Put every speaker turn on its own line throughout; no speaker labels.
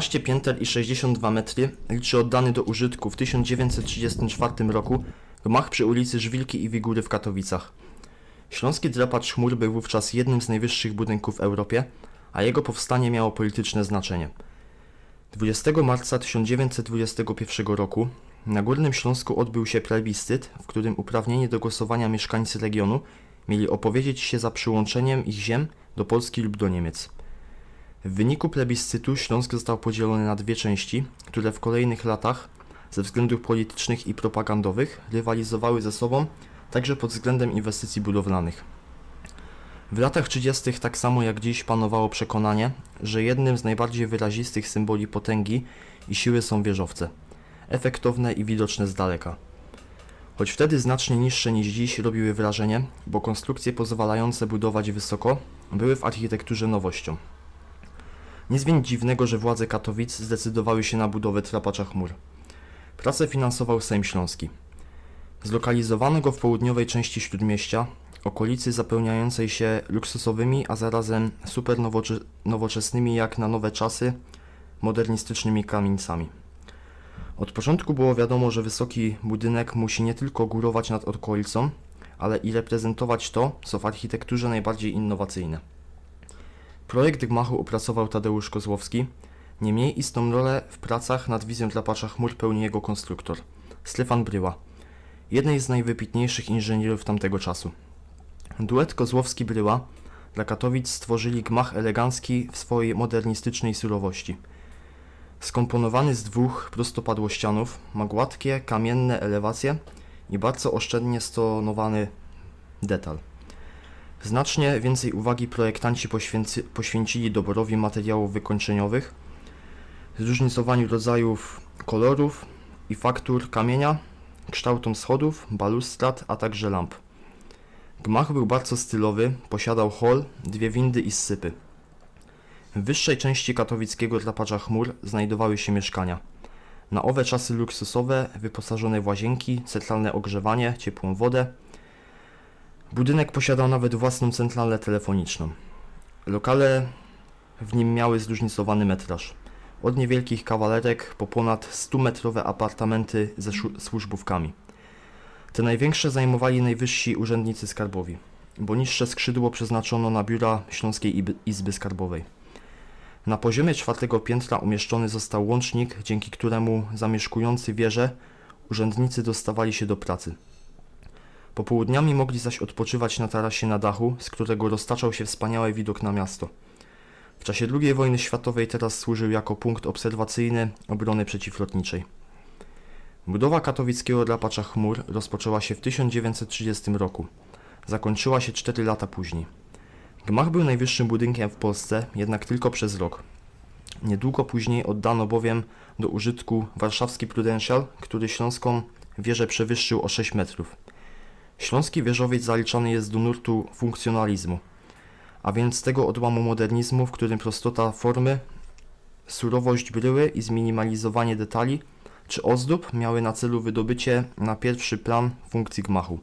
14 pięter i 62 metry liczy oddany do użytku w 1934 roku gmach przy ulicy Żwilki i Wigury w Katowicach. Śląski drapacz chmur był wówczas jednym z najwyższych budynków w Europie, a jego powstanie miało polityczne znaczenie. 20 marca 1921 roku na Górnym Śląsku odbył się plebiscyt, w którym uprawnienie do głosowania mieszkańcy regionu mieli opowiedzieć się za przyłączeniem ich ziem do Polski lub do Niemiec. W wyniku plebiscytu Śląsk został podzielony na dwie części, które w kolejnych latach ze względów politycznych i propagandowych rywalizowały ze sobą także pod względem inwestycji budowlanych. W latach 30. tak samo jak dziś panowało przekonanie, że jednym z najbardziej wyrazistych symboli potęgi i siły są wieżowce, efektowne i widoczne z daleka. Choć wtedy znacznie niższe niż dziś robiły wrażenie, bo konstrukcje pozwalające budować wysoko były w architekturze nowością. Nic więc dziwnego, że władze Katowic zdecydowały się na budowę trapacza chmur. Pracę finansował Sejm Śląski. Zlokalizowano go w południowej części Śródmieścia, okolicy zapełniającej się luksusowymi, a zarazem super nowocze- nowoczesnymi jak na nowe czasy, modernistycznymi kamienicami. Od początku było wiadomo, że wysoki budynek musi nie tylko górować nad okolicą, ale i reprezentować to, co w architekturze najbardziej innowacyjne. Projekt gmachu opracował Tadeusz Kozłowski, niemniej istną rolę w pracach nad wizją drapacza chmur pełni jego konstruktor, Stefan Bryła, jednej z najwybitniejszych inżynierów tamtego czasu. Duet Kozłowski-Bryła dla Katowic stworzyli gmach elegancki w swojej modernistycznej surowości. Skomponowany z dwóch prostopadłościanów, ma gładkie, kamienne elewacje i bardzo oszczędnie stonowany detal. Znacznie więcej uwagi projektanci poświęcy, poświęcili doborowi materiałów wykończeniowych, zróżnicowaniu rodzajów kolorów i faktur kamienia, kształtom schodów, balustrad, a także lamp. Gmach był bardzo stylowy, posiadał hol, dwie windy i ssypy. W wyższej części katowickiego drapacza chmur znajdowały się mieszkania. Na owe czasy luksusowe, wyposażone w łazienki, centralne ogrzewanie, ciepłą wodę. Budynek posiadał nawet własną centralę telefoniczną. Lokale w nim miały zróżnicowany metraż. Od niewielkich kawalerek po ponad 100-metrowe apartamenty ze służbówkami. Te największe zajmowali najwyżsi urzędnicy skarbowi, bo niższe skrzydło przeznaczono na biura Śląskiej Izby Skarbowej. Na poziomie czwartego piętra umieszczony został łącznik, dzięki któremu zamieszkujący wieże urzędnicy dostawali się do pracy. Popołudniami mogli zaś odpoczywać na tarasie na dachu, z którego roztaczał się wspaniały widok na miasto. W czasie II wojny światowej teraz służył jako punkt obserwacyjny obrony przeciwlotniczej. Budowa katowickiego drapacza chmur rozpoczęła się w 1930 roku. Zakończyła się 4 lata później. Gmach był najwyższym budynkiem w Polsce, jednak tylko przez rok. Niedługo później oddano bowiem do użytku warszawski Prudential, który śląską wieżę przewyższył o 6 metrów. Śląski wieżowiec zaliczany jest do nurtu funkcjonalizmu, a więc tego odłamu modernizmu, w którym prostota formy, surowość bryły i zminimalizowanie detali czy ozdób miały na celu wydobycie na pierwszy plan funkcji gmachu.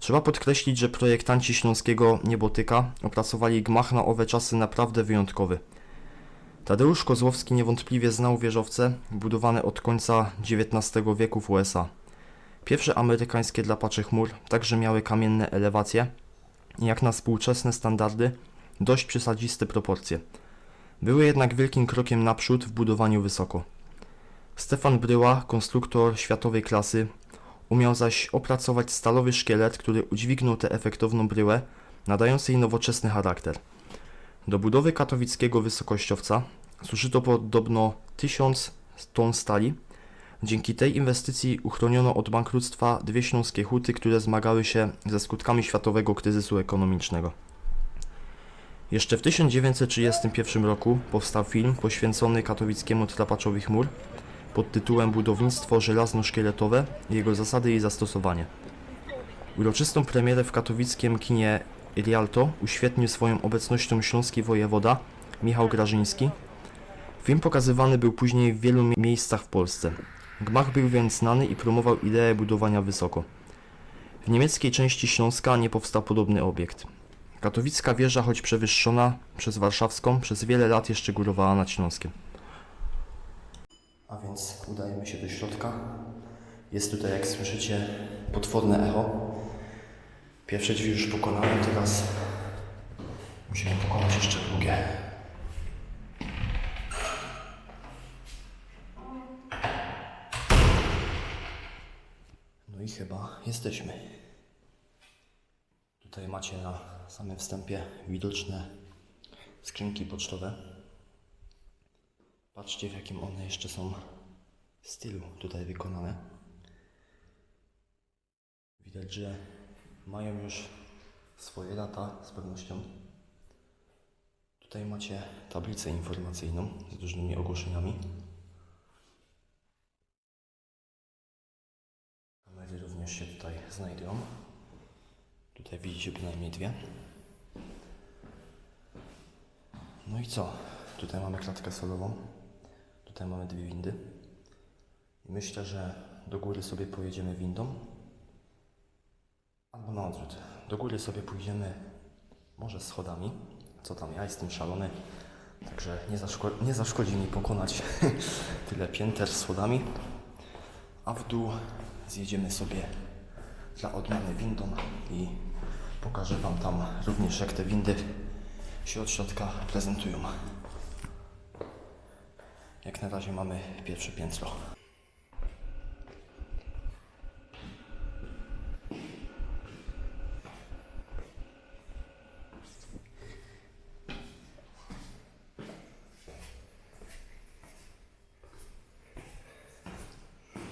Trzeba podkreślić, że projektanci śląskiego niebotyka opracowali gmach na owe czasy naprawdę wyjątkowy. Tadeusz Kozłowski niewątpliwie znał wieżowce budowane od końca XIX wieku w USA. Pierwsze amerykańskie drapacze chmur także miały kamienne elewacje jak na współczesne standardy dość przesadziste proporcje. Były jednak wielkim krokiem naprzód w budowaniu wysoko. Stefan Bryła, konstruktor światowej klasy, umiał zaś opracować stalowy szkielet, który udźwignął tę efektowną bryłę, nadając jej nowoczesny charakter. Do budowy katowickiego wysokościowca zużyto podobno 1000 ton stali. Dzięki tej inwestycji uchroniono od bankructwa dwie śląskie huty, które zmagały się ze skutkami światowego kryzysu ekonomicznego. Jeszcze w 1931 roku powstał film poświęcony katowickiemu trapaczowi chmur pod tytułem Budownictwo żelazno-szkieletowe, jego zasady i zastosowanie. Uroczystą premierę w katowickim kinie Rialto uświetnił swoją obecnością śląski wojewoda Michał Grażyński. Film pokazywany był później w wielu mie- miejscach w Polsce. Gmach był więc znany i promował ideę budowania wysoko. W niemieckiej części Śląska nie powstał podobny obiekt. Katowicka wieża, choć przewyższona przez warszawską, przez wiele lat jeszcze górowała nad Śląskiem. A więc udajemy się do środka. Jest tutaj, jak słyszycie, potworne echo. Pierwsze drzwi już pokonałem, teraz musimy pokonać jeszcze drugie. I chyba jesteśmy. Tutaj macie na samym wstępie widoczne skrzynki pocztowe. Patrzcie w jakim one jeszcze są stylu tutaj wykonane. Widać, że mają już swoje lata z pewnością. Tutaj macie tablicę informacyjną z różnymi ogłoszeniami. Również się tutaj znajdują. Tutaj widzicie bynajmniej dwie. No i co? Tutaj mamy klatkę solową. Tutaj mamy dwie windy. Myślę, że do góry sobie pojedziemy windą. Albo na odwrót. Do góry sobie pójdziemy może schodami. Co tam, ja jestem szalony. Także nie, zaszko- nie zaszkodzi mi pokonać tyle pięter schodami. A w dół zjedziemy sobie dla odmiany windą i pokażę Wam tam również jak te windy się od środka prezentują. Jak na razie mamy pierwsze piętro.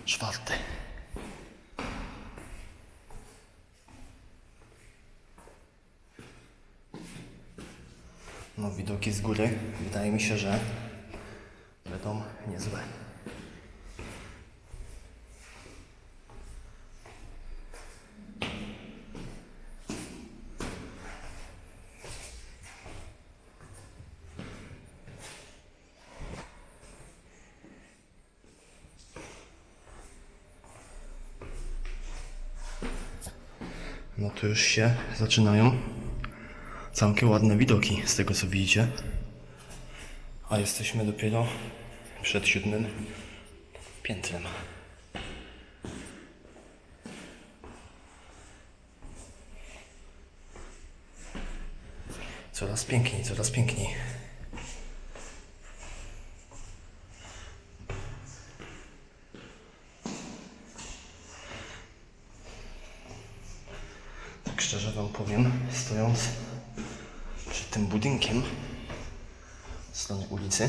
Czwarte. Z góry wydaje mi się, że będą niezłe. No to już się zaczynają całkiem ładne widoki z tego co widzicie. A jesteśmy dopiero przed siódmym piętrem. Coraz piękniej, coraz piękniej. Tak szczerze Wam powiem, stojąc przed tym budynkiem z strony ulicy,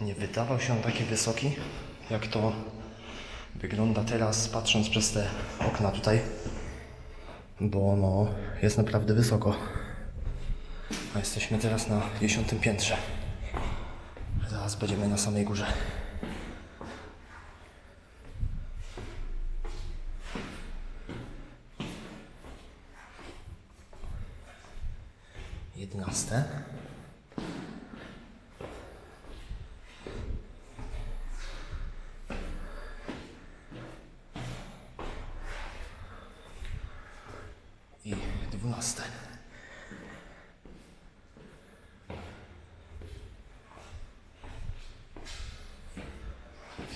nie wydawał się on taki wysoki, jak to wygląda teraz, patrząc przez te okna tutaj, bo no, jest naprawdę wysoko. A jesteśmy teraz na dziesiątym piętrze. Zaraz będziemy na samej górze. 12.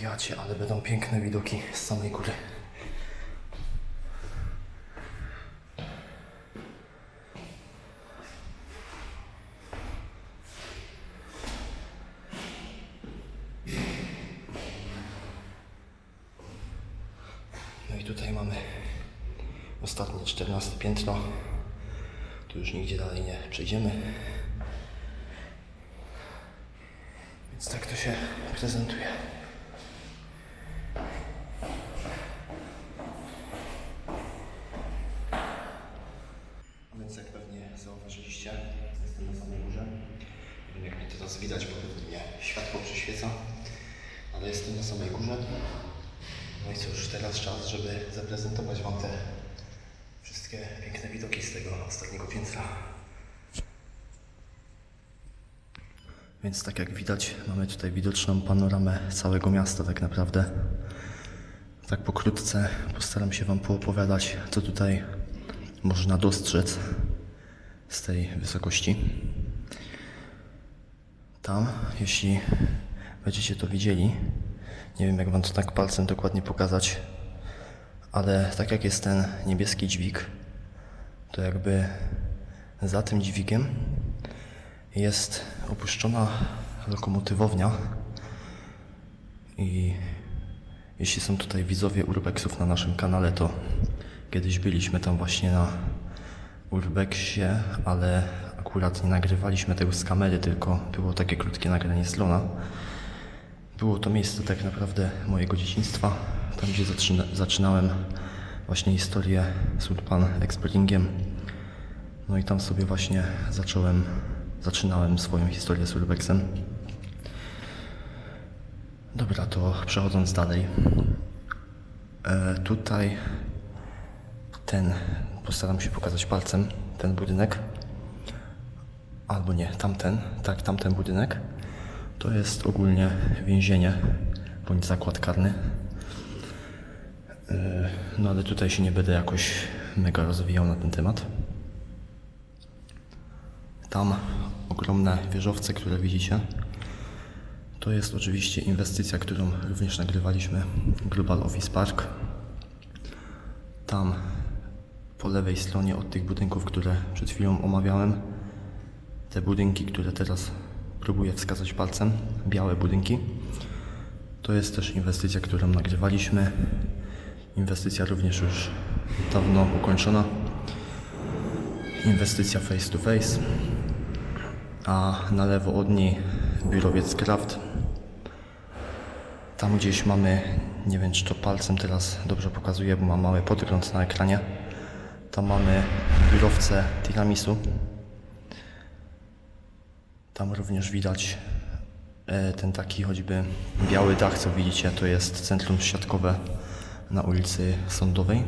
Wiacie, ale będą piękne widoki z samej góry. No i tutaj mamy ostatnie 14 piętro. Tu już nigdzie dalej nie przejdziemy. Więc tak to się prezentuje. A Więc jak pewnie zauważyliście, jestem na samej górze. Nie wiem jak mnie teraz widać, bo pewnie mnie światło przyświeca, ale jestem na samej górze. No i cóż, teraz czas, żeby zaprezentować Wam te wszystkie piękne widoki z tego ostatniego piętra. Więc tak jak widać, mamy tutaj widoczną panoramę całego miasta tak naprawdę. Tak pokrótce postaram się Wam poopowiadać, co tutaj można dostrzec z tej wysokości. Tam, jeśli będziecie to widzieli. Nie wiem, jak wam to tak palcem dokładnie pokazać, ale tak jak jest ten niebieski dźwig, to jakby za tym dźwigiem jest opuszczona lokomotywownia i jeśli są tutaj widzowie Urbexów na naszym kanale, to kiedyś byliśmy tam właśnie na Urbexie, ale akurat nie nagrywaliśmy tego z kamery, tylko było takie krótkie nagranie z Lona. Było to miejsce tak naprawdę mojego dzieciństwa, tam gdzie zaczyna, zaczynałem właśnie historię z Urban Expertingiem. No i tam sobie właśnie zacząłem, zaczynałem swoją historię z Urbexem. Dobra, to przechodząc dalej. E, tutaj ten, postaram się pokazać palcem, ten budynek. Albo nie, tamten, tak, tamten budynek. To jest ogólnie więzienie bądź zakład karny. E, No ale tutaj się nie będę jakoś mega rozwijał na ten temat. Tam ogromne wieżowce, które widzicie, to jest oczywiście inwestycja, którą również nagrywaliśmy. Global Office Park. Tam po lewej stronie od tych budynków, które przed chwilą omawiałem, te budynki, które teraz próbuję wskazać palcem, białe budynki, to jest też inwestycja, którą nagrywaliśmy. Inwestycja również już dawno ukończona. Inwestycja face to face. A na lewo od niej biurowiec Kraft. Tam gdzieś mamy, nie wiem czy to palcem teraz dobrze pokazuję, bo mam mały podgląd na ekranie. Tam mamy biurowce tiramisu. Tam również widać e, ten taki choćby biały dach, co widzicie, to jest centrum siatkowe na ulicy Sądowej.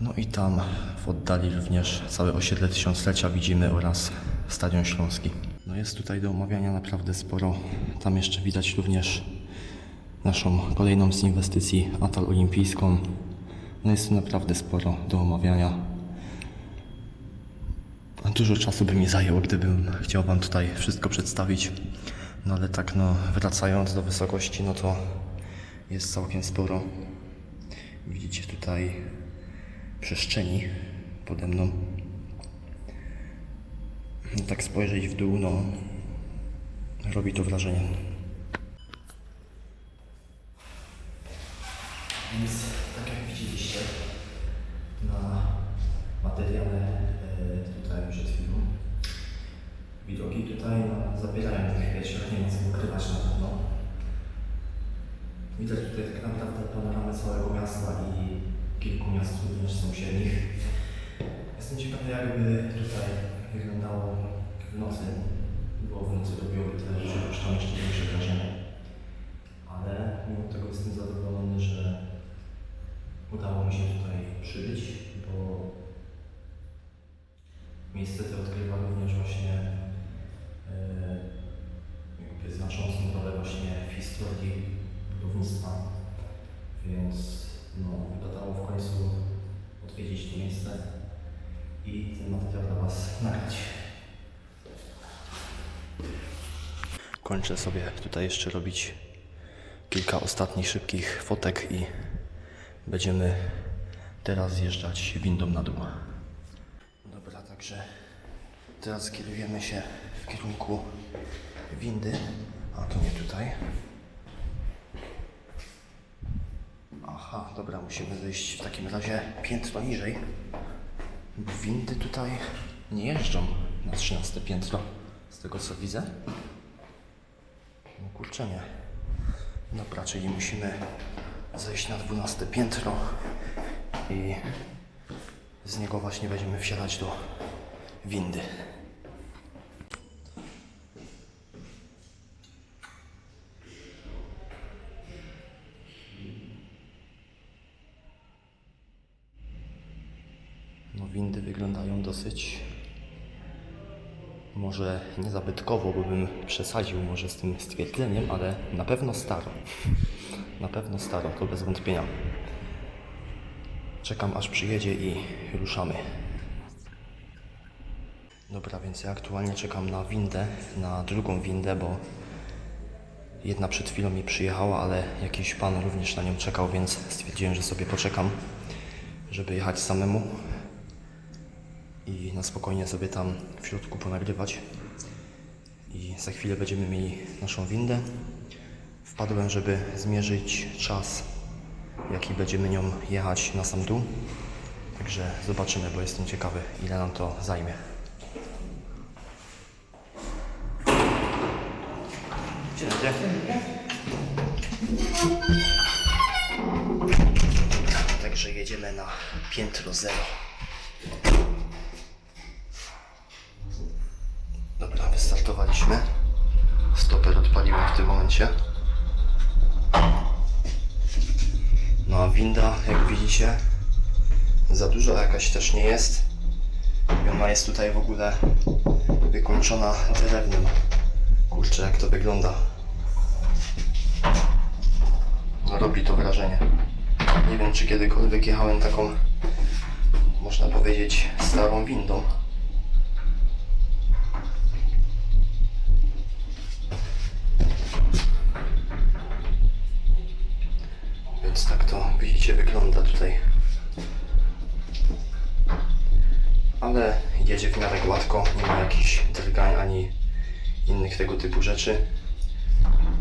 No i tam w oddali również całe osiedle tysiąclecia widzimy oraz Stadion Śląski. No jest tutaj do omawiania naprawdę sporo. Tam jeszcze widać również naszą kolejną z inwestycji Atal Olimpijską. No jest tu naprawdę sporo do omawiania. Dużo czasu by mi zajęło, gdybym chciał Wam tutaj wszystko przedstawić. No ale tak, no wracając do wysokości, no to jest całkiem sporo. Widzicie tutaj przestrzeni pode mną. No, tak spojrzeć w dół, no robi to wrażenie. Więc tak jak widzieliście na materiale e, tutaj przed chwilą, widoki tutaj no, zabierają tych piersiach, nie ma co ukrywać na pewno. Widać tutaj tak naprawdę panoramę całego miasta i kilku miast również sąsiednich. Jestem ciekawy jakby tutaj wyglądało w nocy, bo w nocy robiłoby tyle rzeczy, tam jeszcze większe wrażenie. Ale mimo tego jestem zadowolony, że udało mi się tutaj przybyć, bo miejsce to odgrywa również właśnie e, jakby znaczącą rolę właśnie w historii budownictwa. Więc no, wypadało w końcu odwiedzić to miejsce i ten materiał dla Was nagrać. Kończę sobie tutaj jeszcze robić kilka ostatnich szybkich fotek i będziemy teraz zjeżdżać windą na dół. Dobra, także teraz kierujemy się w kierunku windy, a to nie tutaj. Aha, dobra, musimy zejść w takim razie piętro niżej. Windy tutaj nie jeżdżą na 13 piętro, z tego co widzę. Kurczę nie. Dobra, czyli musimy zejść na 12 piętro i z niego właśnie będziemy wsiadać do windy. No windy wyglądają dosyć może niezabytkowo, bo bym przesadził może z tym stwierdzeniem, ale na pewno staro. Na pewno staro, to bez wątpienia. Czekam aż przyjedzie i ruszamy. Dobra, więc ja aktualnie czekam na windę, na drugą windę, bo Jedna przed chwilą mi przyjechała, ale jakiś pan również na nią czekał, więc stwierdziłem, że sobie poczekam, żeby jechać samemu i na spokojnie sobie tam w środku ponagrywać. I za chwilę będziemy mieli naszą windę. Wpadłem, żeby zmierzyć czas, jaki będziemy nią jechać na sam dół. Także zobaczymy, bo jestem ciekawy, ile nam to zajmie. Dzień. Także jedziemy na piętro zero. Dobra, wystartowaliśmy. Stoper odpaliłem w tym momencie. No a winda, jak widzicie, za duża jakaś też nie jest. I ona jest tutaj w ogóle wykończona drewnem. Kurczę, jak to wygląda. No robi to wrażenie. Nie wiem, czy kiedykolwiek jechałem taką, można powiedzieć, starą windą. Miarę gładko, nie ma jakichś drgań ani innych tego typu rzeczy.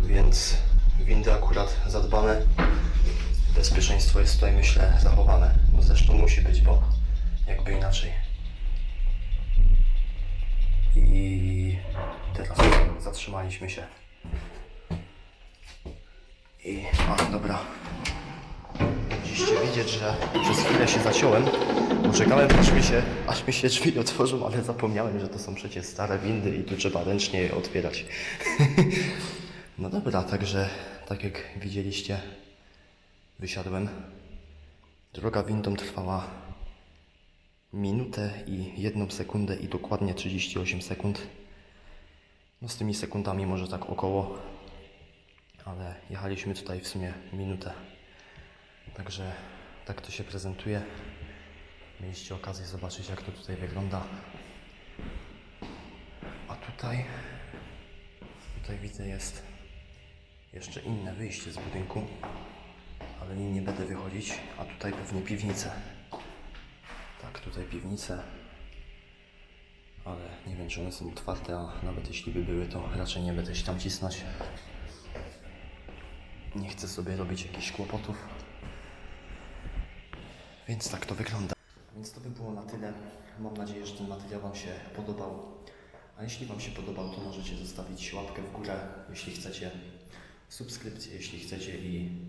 Więc windy akurat zadbane. Bezpieczeństwo jest tutaj myślę zachowane. No zresztą musi być, bo jakby inaczej. I teraz zatrzymaliśmy się. I, a dobra. Widzieć, że przez chwilę się zaciąłem, bo czekałem aż mi, się, aż mi się drzwi otworzą, ale zapomniałem, że to są przecież stare windy i tu trzeba ręcznie je otwierać. no dobra, także tak jak widzieliście, wysiadłem. Droga windą trwała minutę i jedną sekundę i dokładnie 38 sekund. No z tymi sekundami może tak około, ale jechaliśmy tutaj w sumie minutę. Także tak to się prezentuje. Mieliście okazję zobaczyć, jak to tutaj wygląda. A tutaj, tutaj widzę jest jeszcze inne wyjście z budynku, ale nie będę wychodzić. A tutaj pewnie piwnice. Tak, tutaj piwnice. Ale nie wiem, czy one są otwarte, a nawet jeśli by były, to raczej nie będę się tam cisnąć. Nie chcę sobie robić jakichś kłopotów. Więc tak to wygląda. Więc to by było na tyle. Mam nadzieję, że ten materiał Wam się podobał. A jeśli Wam się podobał, to możecie zostawić łapkę w górę, jeśli chcecie, subskrypcję, jeśli chcecie i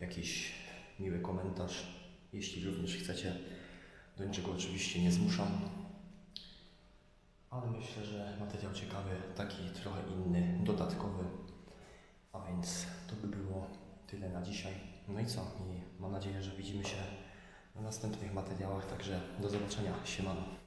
jakiś miły komentarz, jeśli również chcecie. Do niczego oczywiście nie zmuszam. Ale myślę, że materiał ciekawy, taki trochę inny, dodatkowy. A więc to by było tyle na dzisiaj. No i co? I mam nadzieję, że widzimy się w następnych materiałach. Także do zobaczenia. Siemano.